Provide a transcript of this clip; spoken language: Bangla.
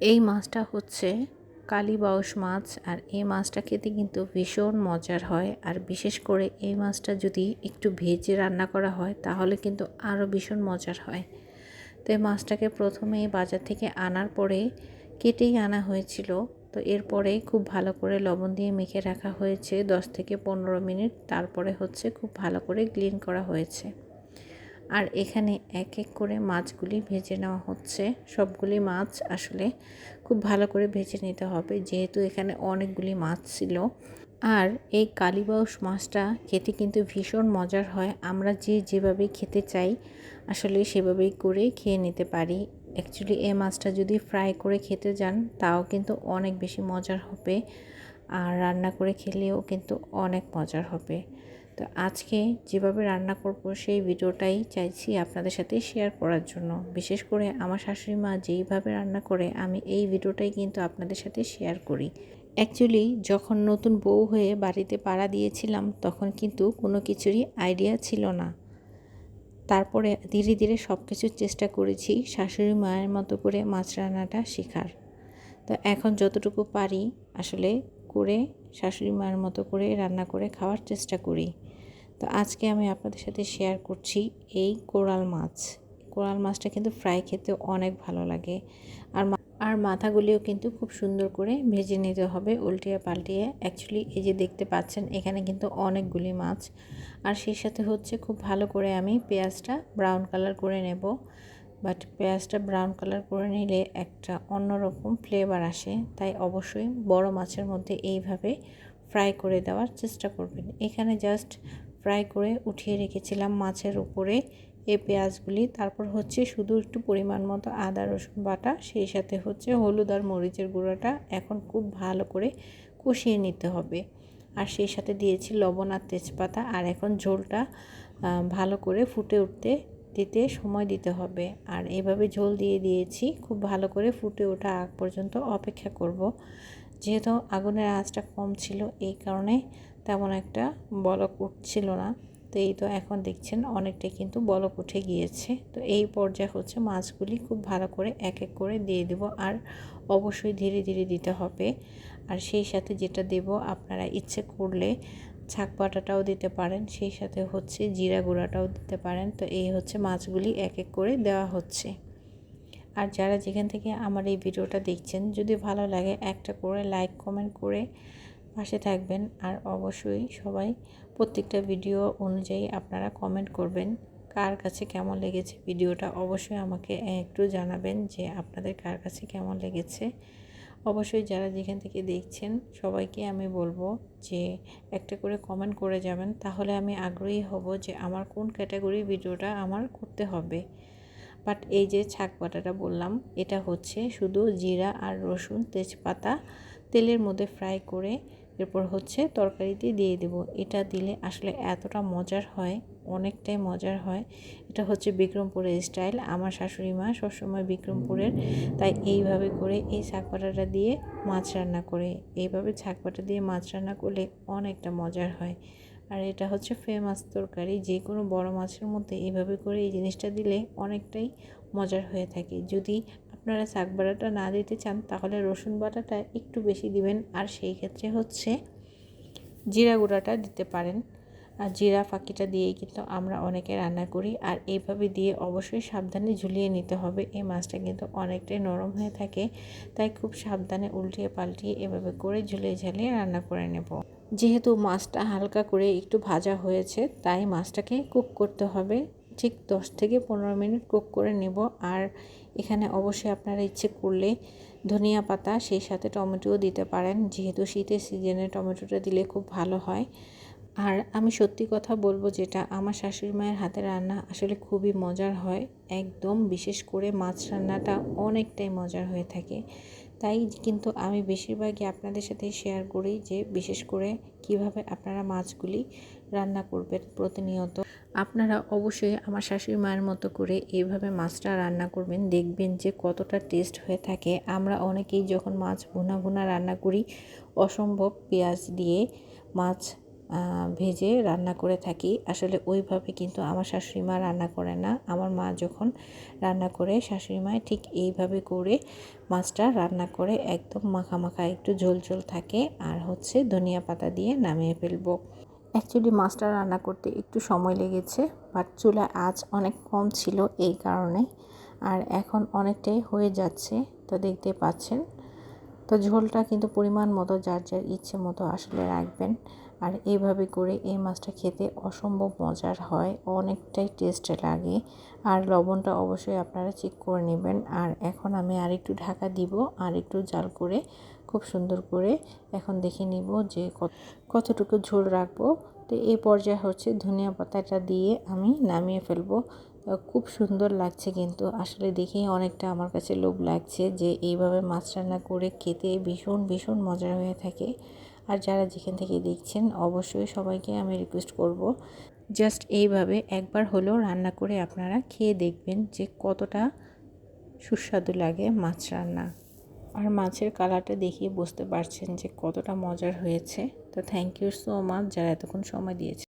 এই মাছটা হচ্ছে কালীবাউস মাছ আর এই মাছটা খেতে কিন্তু ভীষণ মজার হয়। আর বিশেষ করে এই মাছটা যদি একটু ভেজে রান্না করা হয়, তাহলে কিন্তু আরও ভীষণ মজার হয়। তো এই মাছটাকে প্রথমে বাজার থেকে আনার পরে কেটেই আনা হয়েছিল। তো এরপরে খুব ভালো করে লবণ দিয়ে মেখে রাখা হয়েছে দশ থেকে পনেরো মিনিট। তারপরে হচ্ছে খুব ভালো করে ক্লিন করা হয়েছে। আর এখানে এক এক করে মাছগুলি ভেজে নেওয়া হচ্ছে। সবগুলি মাছ আসলে খুব ভালো করে ভেজে নিতে হবে, যেহেতু এখানে অনেকগুলি মাছ ছিল। আর এই কালীবাউস মাছটা খেতে কিন্তু ভীষণ মজার হয়। আমরা যে যেভাবে খেতে চাই, আসলে সেভাবেই করে খেয়ে নিতে পারি। অ্যাকচুয়ালি এই মাছটা যদি ফ্রাই করে খেতে যান, তাও কিন্তু অনেক বেশি মজার হবে। আর রান্না করে খেলেও কিন্তু অনেক মজার হবে। তো আজকে যেভাবে রান্না করব সেই ভিডিওটাই চাইছি আপনাদের সাথে শেয়ার করার জন্য। বিশেষ করে আমার শাশুড়ি মা যেইভাবে রান্না করে, আমি এই ভিডিওটাই কিন্তু আপনাদের সাথে শেয়ার করি। অ্যাকচুয়ালি যখন নতুন বউ হয়ে বাড়িতে পাড়া দিয়েছিলাম, তখন কিন্তু কোনো কিছুরই আইডিয়া ছিল না। তারপরে ধীরে ধীরে সব কিছুর চেষ্টা করেছি শাশুড়ি মায়ের মতো করে মাছ রান্নাটা শেখার। তো এখন যতটুকু পারি আসলে করে শাশুড়ি মায়ের মতো করে রান্না করে খাওয়ার চেষ্টা করি। তো আজকে আমি আপনাদের সাথে শেয়ার করছি এই কোরাল মাছ। কোরাল মাছটা কিন্তু ফ্রাই খেতে অনেক ভালো লাগে। আর আর মাথাগুলিও কিন্তু খুব সুন্দর করে ভেজে নিতে হবে উল্টিয়ে পাল্টিয়ে। অ্যাকচুয়ালি এই যে দেখতে পাচ্ছেন, এখানে কিন্তু অনেকগুলি মাছ। আর সেই সাথে হচ্ছে খুব ভালো করে আমি পেঁয়াজটা ব্রাউন কালার করে নেব। বাট পেঁয়াজটা ব্রাউন কালার করে নিলে একটা অন্যরকম ফ্লেভার আসে। তাই অবশ্যই বড় মাছের মধ্যে এইভাবে ফ্রাই করে দেওয়ার চেষ্টা করবেন। এখানে জাস্ট ফ্রাই করে উঠিয়ে রেখেছিলাম মাছের উপরে এই পেঁয়াজগুলি। তারপর হচ্ছে শুধু একটু পরিমাণ মতো আদা, রসুন বাটা, সেই সাথে হচ্ছে হলুদ আর মরিচের গুঁড়োটা এখন খুব ভালো করে কষিয়ে নিতে হবে। আর সেই সাথে দিয়েছি লবণ আর তেজপাতা আর এখন ঝোলটা ভালো করে ফুটে উঠতে, দিতে সময় দিতে হবে। আর এভাবে ঝোল দিয়ে দিয়েছি, খুব ভালো করে ফুটে ওঠা আগ পর্যন্ত অপেক্ষা করব। যেহেতু আগুনের আঁচটা কম ছিল, এই কারণে তেমন একটা বলক উঠছিল না। তো এই তো এখন দেখছেন অনেকটাই কিন্তু বলক উঠে গিয়েছে। তো এই পর্যায়ে হচ্ছে মাছগুলি খুব ভালো করে এক এক করে দিয়ে দেব আর অবশ্যই ধীরে ধীরে দিতে হবে। আর সেই সাথে যেটা দেব আপনারা ইচ্ছে করলে ছাক বাটাটাও দিতে পারেন, সেই সাথে হচ্ছে জিরা গুঁড়াটাও দিতে পারেন। তো এই হচ্ছে মাছগুলি এক এক করে দেওয়া হচ্ছে। আর যারা যেখান থেকে আমার এই ভিডিওটা দেখছেন, যদি ভালো লাগে একটা করে লাইক, কমেন্ট করে পাশে থাকবেন আর অবশ্যই সবাই প্রত্যেকটা ভিডিও অনুযায়ী আপনারা কমেন্ট করবেন কার কাছে কেমন লেগেছে ভিডিওটা অবশ্যই আমাকে একটু জানাবেন যে আপনাদের কার কাছে কেমন লেগেছে। অবশ্যই যারা যেখান থেকে দেখছেন সবাইকে আমি বলব যে একটা করে কমেন্ট করে যাবেন, তাহলে আমি আগ্রহী হব যে আমার কোন ক্যাটাগরি ভিডিওটা আমার করতে হবে। বাট এই যে ছাক বাটাটা বললাম, এটা হচ্ছে শুধু জিরা আর রসুন তেজপাতা তেলের মধ্যে ফ্রাই করে এরপর হচ্ছে তরকারিতে দিয়ে দেব। এটা দিলে আসলে এতটা মজার হয়, অনেকটাই মজার হয়। এটা হচ্ছে বিক্রমপুরের স্টাইল। আমার শাশুড়ি মা সবসময় বিক্রমপুরের, তাই এইভাবে করে এই শাকপাটাটা দিয়ে মাছ রান্না করে। এইভাবে শাকপাটা দিয়ে মাছ রান্না করলে অনেকটা মজার হয়। আর এটা হচ্ছে ফেমাস তরকারি। যে কোনো বড় মাছের মধ্যে এইভাবে করে এই জিনিসটা দিলে অনেকটাই মজার হয়ে থাকে। যদি আপনারা শাক বাটাটা না দিতে চান, তাহলে রসুন বাটাটা একটু বেশি দিবেন। আর সেই ক্ষেত্রে হচ্ছে জিরা গুঁড়াটা দিতে পারেন। আর জিরা ফাঁকিটা দিয়েই কিন্তু আমরা অনেকে রান্না করি। আর এইভাবে দিয়ে অবশ্যই সাবধানে ঝুলিয়ে নিতে হবে। এই মাছটা কিন্তু অনেকটাই নরম হয়ে থাকে। তাই খুব সাবধানে উল্টিয়ে পাল্টিয়ে এভাবে করে ঝুলিয়ে ঝালিয়ে রান্না করে নেব। যেহেতু মাছটা হালকা করে একটু ভাজা হয়েছে, তাই মাছটাকে কুক করতে হবে। ঠিক দশ থেকে পনেরো মিনিট কুক করে নেব। আর এখানে অবশ্যই আপনারা ইচ্ছে করলে ধনিয়া পাতা, সেই সাথে টমেটোও দিতে পারেন। যেহেতু শীতের সিজনে টমেটোটা দিলে খুব ভালো হয়। আর আমি সত্যি কথা বলব যেটা, আমার শাশুড়ি মায়ের হাতে রান্না আসলে খুবই মজার হয়। একদম বিশেষ করে মাছ রান্নাটা অনেকটাই মজার হয়ে থাকে। তাই কিন্তু আমি বেশিরভাগই আপনাদের সাথে শেয়ার করি যে, বিশেষ করে কীভাবে আপনারা মাছগুলি রান্না করবেন প্রতিনিয়ত। আপনারা অবশ্যই আমার শাশুড়ি মায়ের মতো করে এইভাবে মাছটা রান্না করবেন, দেখবেন যে কতটা টেস্ট হয়ে থাকে। আমরা অনেকেই যখন মাছ ভুনা ভুনা রান্না করি, অসম্ভব পেঁয়াজ দিয়ে মাছ ভেজে রান্না করে থাকি। আসলে ওইভাবে কিন্তু আমার শাশুড়ি মা রান্না করে না। আমার মা যখন রান্না করে, শাশুড়ি মা ঠিক এইভাবে করে মাছটা রান্না করে একদম মাখা মাখা, একটু ঝোল ঝোল থাকে। আর হচ্ছে ধনিয়া পাতা দিয়ে নামিয়ে ফেলব। অ্যাকচুয়ালি মাছটা রান্না করতে একটু সময় লেগেছে, বাট চুলা আঁচ অনেক কম ছিল এই কারণে। আর এখন অনেকটাই হয়ে যাচ্ছে, তো দেখতে পাচ্ছেন। তো ঝোলটা কিন্তু পরিমাণ মতো, যার যার ইচ্ছে মতো আসলে রাখবেন। আর এইভাবে করে এই মাছটা খেতে অসম্ভব মজার হয়, অনেকটাই টেস্ট লাগে। আর লবণটা অবশ্যই আপনারা চেক করে নেবেন। আর এখন আমি আরেকটু ঢাকা দিব আর একটু জাল করে খুব সুন্দর করে এখন দেখে নিব যে কতটুকু ঝোল রাখব। তো এই পর্যায়ে হচ্ছে ধনিয়া পাতাটা দিয়ে আমি নামিয়ে ফেলব। খুব সুন্দর লাগছে কিন্তু। আসলে দেখেই অনেকটা আমার কাছে লোভ লাগছে যে এইভাবে মাছ রান্না করে খেতে ভীষণ ভীষণ মজা হয়ে থাকে। আর যারা যেখান থেকে দেখছেন, অবশ্যই সবাইকে আমি রিকোয়েস্ট করব। জাস্ট এইভাবে একবার হলেও রান্না করে আপনারা খেয়ে দেখবেন যে কতটা সুস্বাদু লাগে মাছ রান্না। আর মাছের কালারটা দেখিয়ে বুঝতে পারছেন যে কতটা মজার হয়েছে। তো থ্যাংক ইউ সো মাচ যারা এতক্ষণ সময় দিয়েছে।